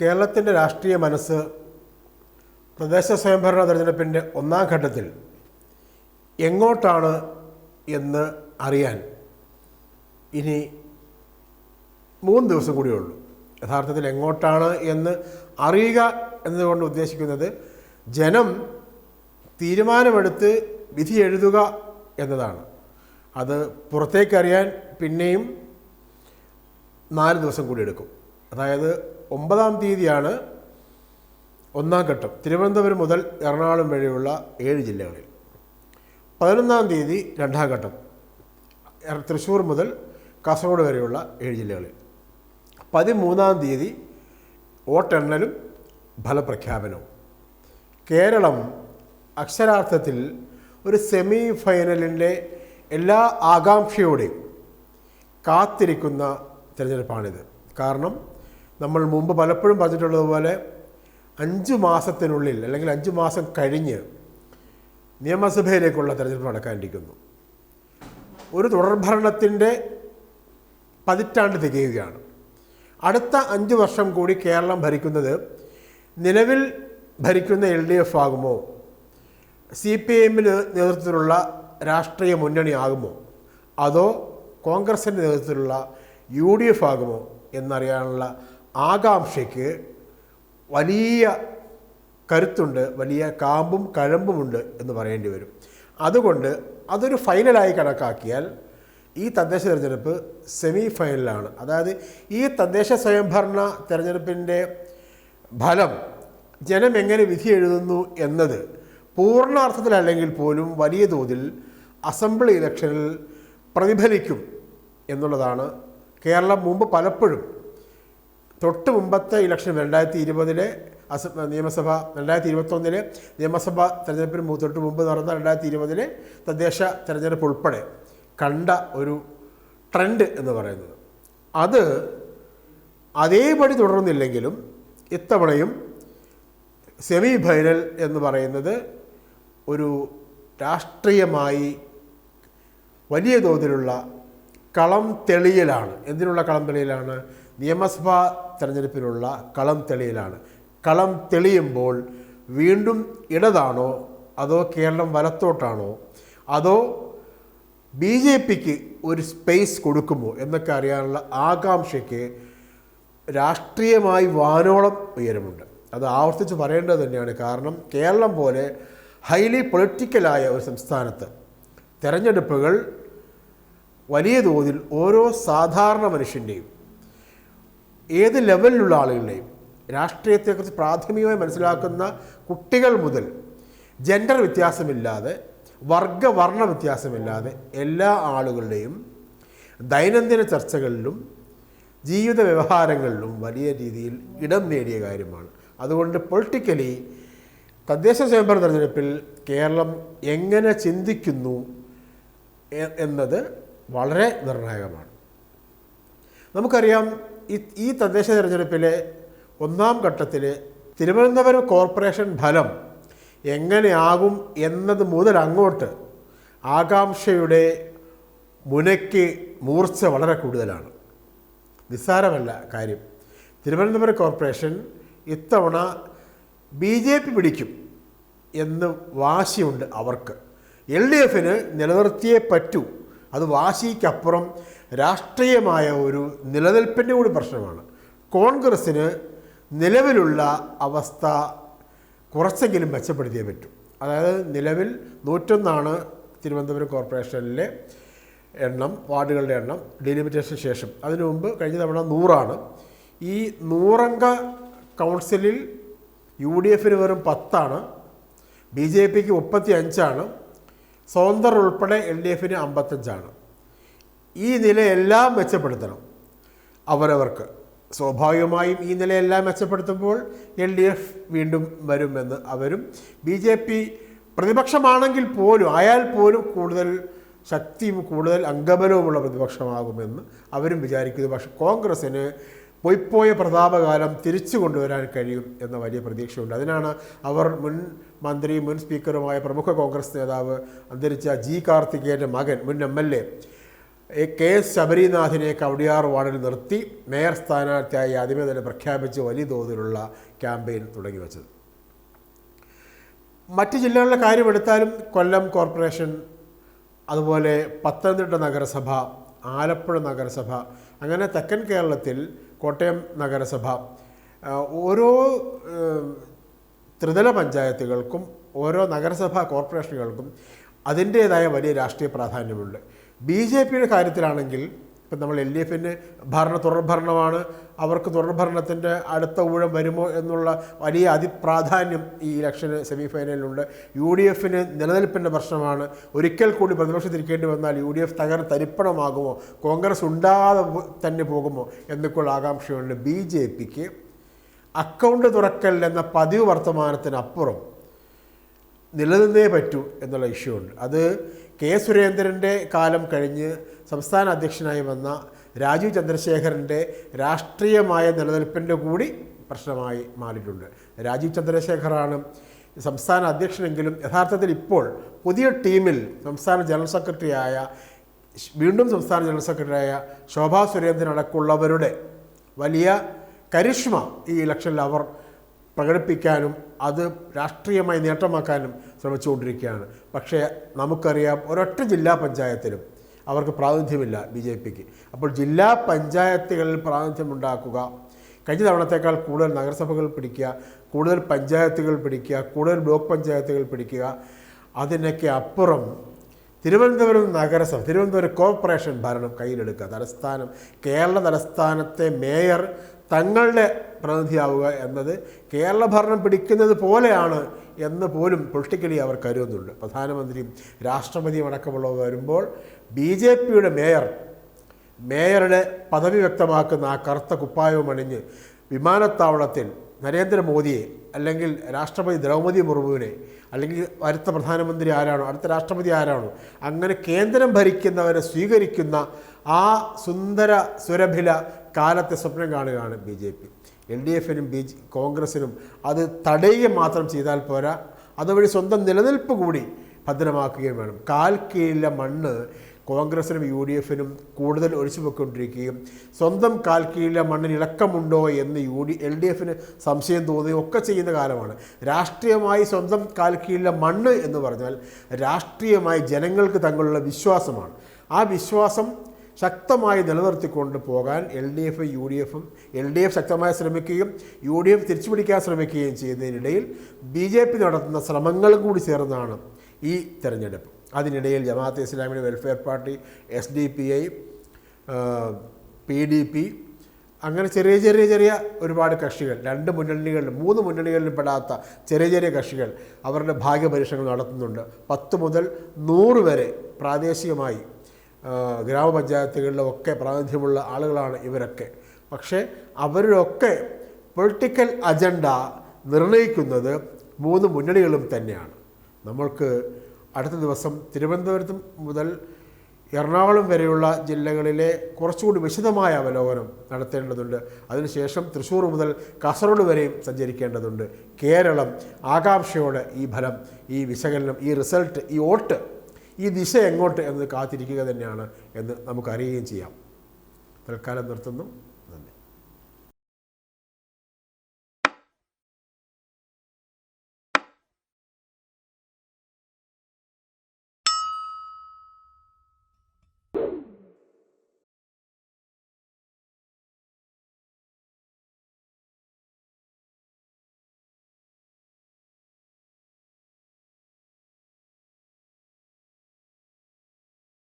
കേരളത്തിന്റെ രാഷ്ട്രീയ മനസ്സ് പ്രദേശ സ്വയംഭരണ തെരഞ്ഞെടുപ്പിന്റെ ഒന്നാം ഘട്ടത്തിൽ എങ്ങോട്ടാണ് എന്ന് അറിയാൻ ഇനി മൂന്ന് ദിവസം കൂടിയേ ഉള്ളൂ. യഥാർത്ഥത്തിൽ എങ്ങോട്ടാണ് എന്ന് അറിയുക എന്നതുകൊണ്ട് ഉദ്ദേശിക്കുന്നത് ജനം തീരുമാനമെടുത്ത് വിധി എഴുതുക എന്നതാണ്. അത് പുറത്തേക്കറിയാൻ പിന്നെയും നാല് ദിവസം കൂടി എടുക്കും. അതായത് ഒമ്പതാം തീയതിയാണ് ഒന്നാം ഘട്ടം. തിരുവനന്തപുരം മുതൽ എറണാകുളം വരെയുള്ള ഏഴ് ജില്ലകളിൽ. പതിനൊന്നാം തീയതി രണ്ടാം ഘട്ടം. തൃശ്ശൂർ മുതൽ കാസർഗോഡ് വരെയുള്ള ഏഴ് ജില്ലകളിൽ. പതിമൂന്നാം തീയതി വോട്ടെണ്ണലും ഫലപ്രഖ്യാപനവും. കേരളം അക്ഷരാർത്ഥത്തിൽ ഒരു സെമി ഫൈനലിന്റെ എല്ലാ ആകാംക്ഷയോടെയും കാത്തിരിക്കുന്ന തിരഞ്ഞെടുപ്പാണിത്. കാരണം നമ്മൾ മുമ്പ് പലപ്പോഴും പറഞ്ഞിട്ടുള്ളതുപോലെ അഞ്ച് മാസത്തിനുള്ളിൽ അല്ലെങ്കിൽ അഞ്ച് മാസം കഴിഞ്ഞ് നിയമസഭയിലേക്കുള്ള തിരഞ്ഞെടുപ്പ് നടക്കാനിരിക്കുന്നു. ഒരു തുടർഭരണത്തിന്റെ പതിറ്റാണ്ട് തികയുകയാണ്. അടുത്ത അഞ്ച് വർഷം കൂടി കേരളം ഭരിക്കുന്നത് നിലവിൽ ഭരിക്കുന്ന എൽ ഡി എഫ് ആകുമോ? സി പി എമ്മിന് നേതൃത്വത്തിലുള്ള രാഷ്ട്രീയ മുന്നണി ആകുമോ? അതോ കോൺഗ്രസിന്റെ നേതൃത്വത്തിലുള്ള യു ഡി എഫ് ആകുമോ എന്നറിയാനുള്ള ആകാംക്ഷയ്ക്ക് വലിയ കരുത്തുണ്ട് വലിയ കാമ്പും കഴമ്പുമുണ്ട് എന്ന് പറയേണ്ടി വരും. അതുകൊണ്ട് അതൊരു ഫൈനലായി കണക്കാക്കിയാൽ ഈ തദ്ദേശ തിരഞ്ഞെടുപ്പ് സെമി ഫൈനലാണ് അതായത് ഈ തദ്ദേശ സ്വയംഭരണ തിരഞ്ഞെടുപ്പിന്റെ ഫലം ജനം എങ്ങനെ വിധി എഴുതുന്നു എന്നത് പൂർണാർത്ഥത്തിലല്ലെങ്കിൽ പോലും വലിയ തോതിൽ അസംബ്ലി ഇലക്ഷനിൽ പ്രതിഫലിക്കും എന്നുള്ളതാണ് കേരളം മുമ്പ് പലപ്പോഴും തൊട്ട് മുമ്പത്തെ ഇലക്ഷൻ രണ്ടായിരത്തി ഇരുപതിലെ അസ നിയമസഭ രണ്ടായിരത്തി ഇരുപത്തൊന്നിലെ നിയമസഭ തെരഞ്ഞെടുപ്പിന് തൊട്ട് മുമ്പ് നടന്ന രണ്ടായിരത്തി ഇരുപതിലെ തദ്ദേശ തെരഞ്ഞെടുപ്പ് ഉൾപ്പെടെ കണ്ട ഒരു ട്രെൻഡ് എന്ന് പറയുന്നത്. അത് അതേപടി തുടർന്നില്ലെങ്കിലും ഇത്തവണയും സെമി ഫൈനൽ എന്ന് പറയുന്നത് ഒരു രാഷ്ട്രീയമായി വലിയ തോതിലുള്ള കളം തെളിയലാണ്. എന്തിനുള്ള കളം തെളിയലാണ്? നിയമസഭാ തെരഞ്ഞെടുപ്പിനുള്ള കളം തെളിയലാണ്. കളം തെളിയുമ്പോൾ വീണ്ടും ഇടതാണോ അതോ കേരളം വലത്തോട്ടാണോ അതോ ബി ജെ പിക്ക് ഒരു സ്പേസ് കൊടുക്കുമോ എന്നൊക്കെ അറിയാനുള്ള ആകാംക്ഷയ്ക്ക് രാഷ്ട്രീയമായി വാനോളം ഉയരമുണ്ട്. അത് ആവർത്തിച്ച് പറയേണ്ടത് തന്നെയാണ്. കാരണം കേരളം പോലെ ഹൈലി പൊളിറ്റിക്കലായ ഒരു സംസ്ഥാനത്ത് തെരഞ്ഞെടുപ്പുകൾ വലിയ തോതിൽ ഓരോ സാധാരണ മനുഷ്യന്റെയും ഏത് ലെവലിലുള്ള ആളുകളുടെയും രാഷ്ട്രീയത്തെക്കുറിച്ച് പ്രാഥമികമായി മനസ്സിലാക്കുന്ന കുട്ടികൾ മുതൽ ജെൻഡർ വ്യത്യാസമില്ലാതെ വർഗ വ്യത്യാസമില്ലാതെ എല്ലാ ആളുകളുടെയും ദൈനംദിന ചർച്ചകളിലും ജീവിത വ്യവഹാരങ്ങളിലും വലിയ രീതിയിൽ ഇടം നേടിയ കാര്യമാണ്. അതുകൊണ്ട് പൊളിറ്റിക്കലി തദ്ദേശ സ്വയംഭരണ തെരഞ്ഞെടുപ്പിൽ കേരളം എങ്ങനെ ചിന്തിക്കുന്നു എന്നത് വളരെ നിർണായകമാണ്. നമുക്കറിയാം ഈ തദ്ദേശ തിരഞ്ഞെടുപ്പിലെ ഒന്നാം ഘട്ടത്തിൽ തിരുവനന്തപുരം കോർപ്പറേഷൻ ഫലം എങ്ങനെയാകും എന്നത് മുതൽ അങ്ങോട്ട് ആകാംക്ഷയുടെ മുനയ്ക്ക് മൂർച്ച വളരെ കൂടുതലാണ്. നിസ്സാരമല്ല കാര്യം. തിരുവനന്തപുരം കോർപ്പറേഷൻ ഇത്തവണ ബി ജെ പി പിടിക്കും എന്ന് വാശിയുണ്ട് അവർക്ക്. എൽ ഡി എഫിന് നിലനിർത്തിയേ പറ്റൂ. അത് വാശിക്കപ്പുറം രാഷ്ട്രീയമായ ഒരു നിലനിൽപ്പിന്റെ കൂടി പ്രശ്നമാണ്. കോൺഗ്രസ്സിന് നിലവിലുള്ള അവസ്ഥ കുറച്ചെങ്കിലും മെച്ചപ്പെടുത്തിയേ പറ്റൂ. അതായത് നിലവിൽ നൂറ്റൊന്നാണ് തിരുവനന്തപുരം കോർപ്പറേഷനിലെ എണ്ണം വാർഡുകളുടെ എണ്ണം ഡിലിമിറ്റേഷൻ ശേഷം. അതിനു മുമ്പ് കഴിഞ്ഞ തവണ നൂറാണ്. ഈ നൂറംഗ കൗൺസിലിൽ യു ഡി എഫിന് വെറും പത്താണ്. ബി ജെ പിക്ക് മുപ്പത്തി അഞ്ചാണ്. സ്വതന്ത്രർ ഉൾപ്പെടെ എൽ ഡി എഫിന് അമ്പത്തഞ്ചാണ്. ഈ നിലയെല്ലാം മെച്ചപ്പെടുത്തണം. അവരവർക്ക് സ്വാഭാവികമായും ഈ നിലയെല്ലാം മെച്ചപ്പെടുത്തുമ്പോൾ എൽ ഡി എഫ് വീണ്ടും വരുമെന്ന് അവരും ബി ജെ പി പ്രതിപക്ഷമാണെങ്കിൽ പോലും ആയാൽ പോലും കൂടുതൽ ശക്തിയും കൂടുതൽ അംഗബലവുമുള്ള പ്രതിപക്ഷമാകുമെന്ന് അവരും വിചാരിക്കുന്നു. പക്ഷെ കോൺഗ്രസ്സിന് പൊയ്പോയ പ്രതാപകാലം തിരിച്ചു കൊണ്ടുവരാൻ കഴിയും എന്ന വലിയ പ്രതീക്ഷയുണ്ട്. അതിനാണ് അവർ മുൻ മന്ത്രി മുൻ സ്പീക്കറുമായ പ്രമുഖ കോൺഗ്രസ് നേതാവ് അന്തരിച്ച ജി കാർത്തികേയന്റെ മകൻ മുൻ M L A K S ശബരിനാഥിനെ Kowdiar വാർഡിൽ നിർത്തി മേയർ സ്ഥാനാർത്ഥിയായി ആദ്യമേ തന്നെ പ്രഖ്യാപിച്ച് വലിയ തോതിലുള്ള ക്യാമ്പയിൻ തുടങ്ങി വെച്ചത് മറ്റ് ജില്ലകളിലെ കാര്യമെടുത്താലും കൊല്ലം കോർപ്പറേഷൻ അതുപോലെ പത്തനംതിട്ട നഗരസഭ ആലപ്പുഴ നഗരസഭ അങ്ങനെ തെക്കൻ കേരളത്തിൽ കോട്ടയം നഗരസഭ. ഓരോ ത്രിതല പഞ്ചായത്തുകൾക്കും ഓരോ നഗരസഭാ കോർപ്പറേഷനുകൾക്കും അതിന്റേതായ വലിയ രാഷ്ട്രീയ പ്രാധാന്യമുണ്ട്. ബി ജെ പിയുടെ കാര്യത്തിലാണെങ്കിൽ ഇപ്പം നമ്മൾ എൽ ഡി എഫിന് ഭരണ തുടർഭരണമാണ്. അവർക്ക് തുടർഭരണത്തിന്റെ അടുത്ത ഊഴം വരുമോ എന്നുള്ള വലിയ അതിപ്രാധാന്യം ഈ ഇലക്ഷന് സെമി ഫൈനലിലുണ്ട് യു ഡി എഫിന് നിലനിൽപ്പിന്റെ പ്രശ്നമാണ്. ഒരിക്കൽ കൂടി പ്രതിപക്ഷത്തിരിക്കേണ്ടി വന്നാൽ യു ഡി എഫ് തകർ തരിപ്പണമാകുമോ? കോൺഗ്രസ് ഉണ്ടാതെ തന്നെ പോകുമോ എന്നൊക്കെയുള്ള ആകാംക്ഷയുണ്ട്. ബി ജെ പിക്ക് അക്കൗണ്ട് തുറക്കൽ എന്ന പതിവ് വർത്തമാനത്തിനപ്പുറം നിലനിന്നേ പറ്റൂ എന്നുള്ള ഇഷ്യൂ ഉണ്ട് അത് കെ സുരേന്ദ്രന്റെ കാലം കഴിഞ്ഞ് സംസ്ഥാന അധ്യക്ഷനായി വന്ന രാജീവ് ചന്ദ്രശേഖരന്റെ രാഷ്ട്രീയമായ നിലനിൽപ്പിന്റെ കൂടി പ്രശ്നമായി മാറിയിട്ടുണ്ട്. രാജീവ് ചന്ദ്രശേഖറാണ് സംസ്ഥാന അധ്യക്ഷനെങ്കിലും യഥാർത്ഥത്തിൽ ഇപ്പോൾ പുതിയ ടീമിൽ സംസ്ഥാന ജനറൽ സെക്രട്ടറിയായ വീണ്ടും സംസ്ഥാന ജനറൽ സെക്രട്ടറിയായ ശോഭാ സുരേന്ദ്രൻ അടക്കമുള്ളവരുടെ വലിയ കരിഷ്മ ഈ ഇലക്ഷനിൽ അവർ പ്രകടിപ്പിക്കാനും അത് രാഷ്ട്രീയമായി നേട്ടമാക്കാനും ശ്രമിച്ചുകൊണ്ടിരിക്കുകയാണ്. പക്ഷേ നമുക്കറിയാം ഒരൊറ്റ ജില്ലാ പഞ്ചായത്തിലും അവർക്ക് പ്രാതിനിധ്യമില്ല ബി ജെ പിക്ക്. അപ്പോൾ ജില്ലാ പഞ്ചായത്തുകളിൽ പ്രാതിനിധ്യമുണ്ടാക്കുക കഴിഞ്ഞ തവണത്തേക്കാൾ കൂടുതൽ നഗരസഭകൾ പിടിക്കുക കൂടുതൽ പഞ്ചായത്തുകൾ പിടിക്കുക കൂടുതൽ ബ്ലോക്ക് പഞ്ചായത്തുകൾ പിടിക്കുക അതിനൊക്കെ അപ്പുറം തിരുവനന്തപുരം നഗരസഭ തിരുവനന്തപുരം കോർപ്പറേഷൻ ഭരണം കയ്യിലെടുക്കുക. തലസ്ഥാനം കേരള തലസ്ഥാനത്തെ മേയർ തങ്ങളുടെ പ്രതിനിധിയാവുക എന്നത് കേരള ഭരണം പിടിക്കുന്നത് പോലെയാണ് എന്ന് പോലും പൊളിറ്റിക്കലി അവർ കരുതുന്നുണ്ട്. പ്രധാനമന്ത്രിയും രാഷ്ട്രപതിയും അടക്കമുള്ളവർ വരുമ്പോൾ ബി ജെ പിയുടെ മേയർ മേയറുടെ പദവി വ്യക്തമാക്കുന്ന ആ കറുത്ത കുപ്പായവും അണിഞ്ഞ് വിമാനത്താവളത്തിൽ നരേന്ദ്രമോദിയെ അല്ലെങ്കിൽ രാഷ്ട്രപതി ദ്രൗപദി മുർമുവിനെ അല്ലെങ്കിൽ അടുത്ത പ്രധാനമന്ത്രി ആരാണോ അടുത്ത രാഷ്ട്രപതി ആരാണോ അങ്ങനെ കേന്ദ്രം ഭരിക്കുന്നവരെ സ്വീകരിക്കുന്ന ആ സുന്ദര സുരഭില കാലത്തെ സ്വപ്നം കാണുകയാണ് B J P. L D എഫിനും ബി കോൺഗ്രസിനും അത് തടയുക മാത്രം ചെയ്താൽ പോരാ. അതുവഴി സ്വന്തം നിലനിൽപ്പ് കൂടി ഭദ്രമാക്കുകയും വേണം. കാൽ കീഴിലെ മണ്ണ് കോൺഗ്രസിനും യു ഡി എഫിനും കൂടുതൽ ഒഴിച്ചു പൊയ്ക്കൊണ്ടിരിക്കുകയും സ്വന്തം കാൽ കീഴിലെ മണ്ണിന് ഇളക്കമുണ്ടോ എന്ന് യു ഡി എൽ ഡി എഫിന് സംശയം തോന്നുകയും ഒക്കെ ചെയ്യുന്ന കാലമാണ്. രാഷ്ട്രീയമായി സ്വന്തം കാൽ കീഴിലെ മണ്ണ് എന്ന് പറഞ്ഞാൽ രാഷ്ട്രീയമായി ജനങ്ങൾക്ക് തങ്ങളുള്ള വിശ്വാസമാണ്. ആ വിശ്വാസം ശക്തമായി നിലനിർത്തിക്കൊണ്ട് പോകാൻ L D F U D എഫും എൽ ഡി എഫ് ശക്തമായി ശ്രമിക്കുകയും യു ഡി എഫ് തിരിച്ചുപിടിക്കാൻ ശ്രമിക്കുകയും ചെയ്യുന്നതിനിടയിൽ ബി ജെ പി നടത്തുന്ന ശ്രമങ്ങളും കൂടി ചേർന്നാണ് ഈ തെരഞ്ഞെടുപ്പ്. അതിനിടയിൽ ജമാഅത്തെ ഇസ്ലാമിയുടെ welfare party S D P I P D P അങ്ങനെ ചെറിയ ചെറിയ ചെറിയ ഒരുപാട് കക്ഷികൾ രണ്ട് മുന്നണികളിലും മൂന്ന് മുന്നണികളിലും പെടാത്ത ചെറിയ ചെറിയ കക്ഷികൾ അവരുടെ ഭാഗ്യപരീക്ഷകൾ നടത്തുന്നുണ്ട്. പത്ത് മുതൽ നൂറ് വരെ പ്രാദേശികമായി ഗ്രാമപഞ്ചായത്തുകളിലൊക്കെ പ്രാതിനിധ്യമുള്ള ആളുകളാണ് ഇവരൊക്കെ. പക്ഷേ അവരുടെയൊക്കെ പൊളിറ്റിക്കൽ അജണ്ട നിർണയിക്കുന്നത് മൂന്ന് മുന്നണികളും തന്നെയാണ്. നമ്മൾക്ക് അടുത്ത ദിവസം തിരുവനന്തപുരത്ത് മുതൽ എറണാകുളം വരെയുള്ള ജില്ലകളിലെ കുറച്ചുകൂടി വിശദമായ അവലോകനം നടത്തേണ്ടതുണ്ട്. അതിനുശേഷം തൃശ്ശൂർ മുതൽ കാസർഗോഡ് വരെയും സഞ്ചരിക്കേണ്ടതുണ്ട്. കേരളം ആകാംക്ഷയോടെ ഈ ഫലം ഈ വിശകലനം ഈ റിസൾട്ട് ഈ വോട്ട് ഈ ദിശ എങ്ങോട്ട് എന്ന് കാത്തിരിക്കുക തന്നെയാണ് എന്ന് നമുക്കറിയുകയും ചെയ്യാം. തൽക്കാലം നിർത്തുന്നു.